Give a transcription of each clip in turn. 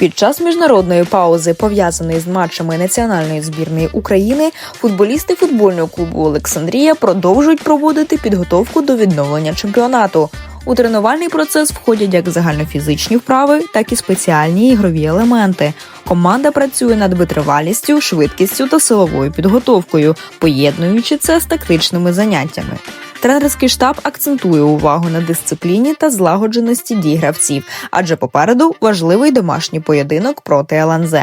Під час міжнародної паузи, пов'язаної з матчами національної збірної України, футболісти футбольного клубу Олександрія продовжують проводити підготовку до відновлення чемпіонату. У тренувальний процес входять як загальнофізичні вправи, так і спеціальні ігрові елементи. Команда працює над витривалістю, швидкістю та силовою підготовкою, поєднуючи це з тактичними заняттями. Тренерський штаб акцентує увагу на дисципліні та злагодженості дій гравців, адже попереду важливий домашній поєдинок проти ЛНЗ.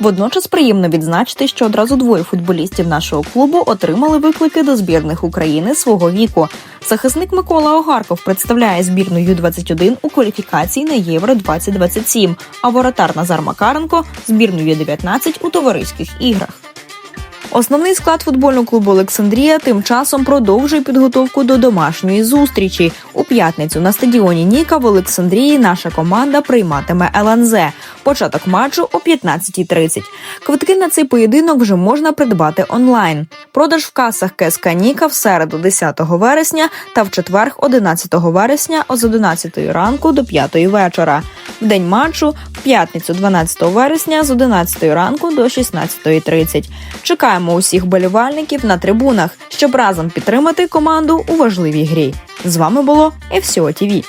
Водночас приємно відзначити, що одразу двоє футболістів нашого клубу отримали виклики до збірних України свого віку. Захисник Микола Огарков представляє збірну Ю-21 у кваліфікації на Євро 2027, а воротар Назар Макаренко збірну Ю-19 у товариських іграх. Основний склад футбольного клубу Олександрія тим часом продовжує підготовку до домашньої зустрічі. У п'ятницю на стадіоні Ніка в Олександрії наша команда прийматиме ЛНЗ. Початок матчу о 15.30. Квитки на цей поєдинок вже можна придбати онлайн. Продаж в касах КСК Ніка в середу 10 вересня та в четвер 11 вересня з 11 ранку до 5 вечора. В день матчу в п'ятницю 12 вересня з 11 ранку до 16.30. Чекаємо усіх болівальників на трибунах, щоб разом підтримати команду у важливій грі. З вами було ФСО ТІВІ.